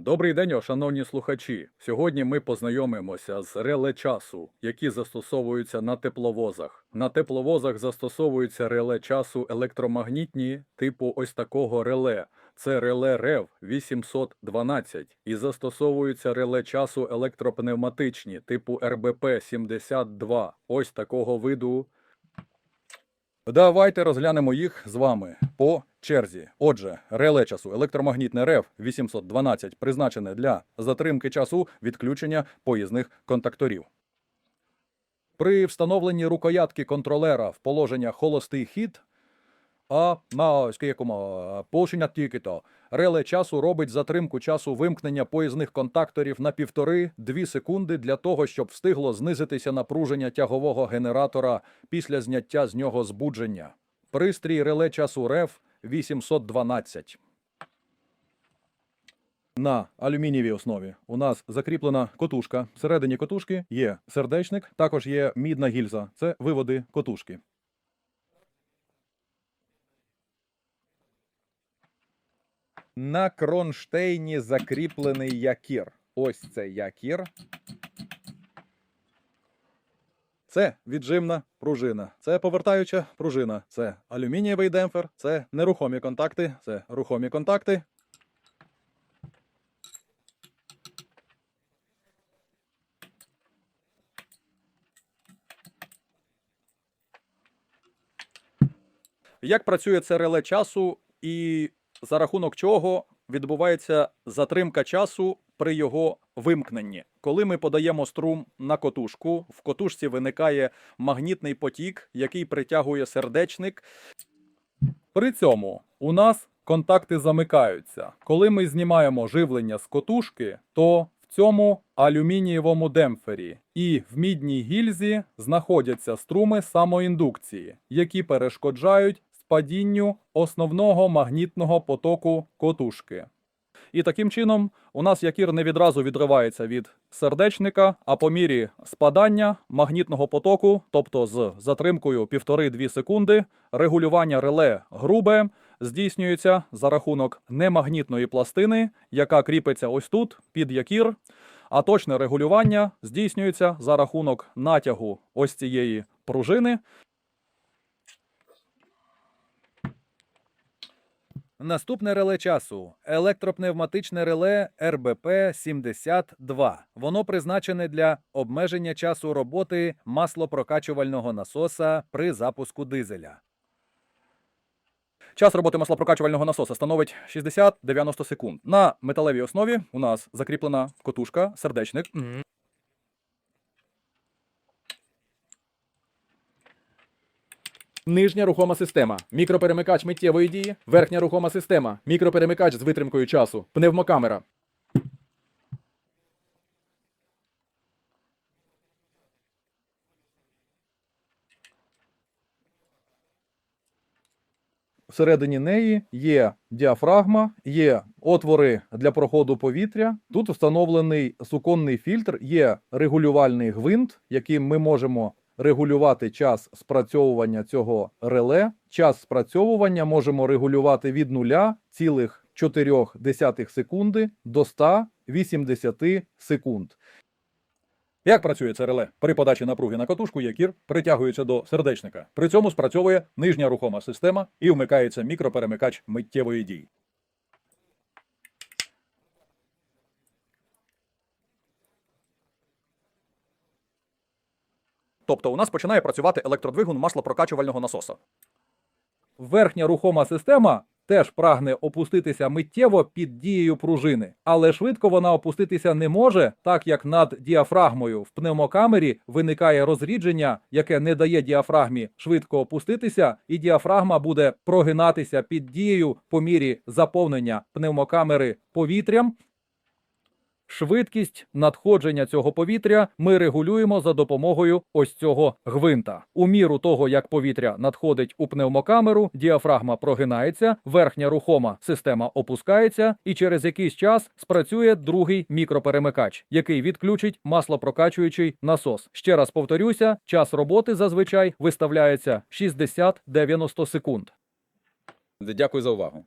Добрий день, шановні слухачі. Сьогодні ми познайомимося з реле часу, які застосовуються на тепловозах. На тепловозах застосовуються реле часу електромагнітні, типу ось такого реле. Це реле РЕВ 812 і застосовуються реле часу електропневматичні, типу РБП 72. Ось такого виду Давайте розглянемо їх з вами по черзі. Отже, реле часу електромагнітне РЕВ 812 призначене для затримки часу відключення поїзних контакторів. При встановленні рукоятки контролера в положення холостий хід, а на скільки полшення тільки то реле часу робить затримку часу вимкнення поїзних контакторів на 1,5-2 секунди для того, щоб встигло знизитися напруження тягового генератора після зняття з нього збудження. Пристрій реле часу РЕВ 812. На алюмінієвій основі у нас закріплена котушка. Всередині котушки є сердечник, також є мідна гільза. Це виводи котушки. На кронштейні закріплений якір. Ось це якір. Це віджимна пружина, це повертаюча пружина, це алюмінієвий демпфер, це нерухомі контакти, це рухомі контакти. Як працює це реле часу і за рахунок чого відбувається затримка часу при його вимкненні? Коли ми подаємо струм на котушку, в котушці виникає магнітний потік, який притягує сердечник. При цьому у нас контакти замикаються. Коли ми знімаємо живлення з котушки, то в цьому алюмінієвому демпфері і в мідній гільзі знаходяться струми самоіндукції, які перешкоджають спадінню основного магнітного потоку котушки. І таким чином у нас якір не відразу відривається від сердечника, а по мірі спадання магнітного потоку, тобто з затримкою 1,5-2 секунди, регулювання реле грубе здійснюється за рахунок немагнітної пластини, яка кріпиться ось тут під якір. А точне регулювання здійснюється за рахунок натягу ось цієї пружини, Наступне реле часу електропневматичне реле РБП-72. Воно призначене для обмеження часу роботи маслопрокачувального насоса при запуску дизеля. Час роботи маслопрокачувального насоса становить 60-90 секунд. На металевій основі у нас закріплена котушка, сердечник. Нижня рухома система, мікроперемикач миттєвої дії, верхня рухома система, мікроперемикач з витримкою часу, пневмокамера. Всередині неї є діафрагма, є отвори для проходу повітря. Тут встановлений суконний фільтр, є регулювальний гвинт, яким ми можемо регулювати час спрацьовування цього реле. Час спрацьовування можемо регулювати від 0,4 секунди до 180 секунд. Як працює це реле? При подачі напруги на катушку якір притягується до сердечника. При цьому спрацьовує нижня рухома система і вмикається мікроперемикач миттєвої дії. Тобто у нас починає працювати електродвигун маслопрокачувального насоса. Верхня рухома система теж прагне опуститися миттєво під дією пружини, але швидко вона опуститися не може, так як над діафрагмою в пневмокамері виникає розрідження, яке не дає діафрагмі швидко опуститися, і діафрагма буде прогинатися під дією по мірі заповнення пневмокамери повітрям. Швидкість надходження цього повітря ми регулюємо за допомогою ось цього гвинта. У міру того, як повітря надходить у пневмокамеру, діафрагма прогинається, верхня рухома система опускається, і через якийсь час спрацює другий мікроперемикач, який відключить маслопрокачуючий насос. Ще раз повторюся, час роботи зазвичай виставляється 60-90 секунд. Дякую за увагу.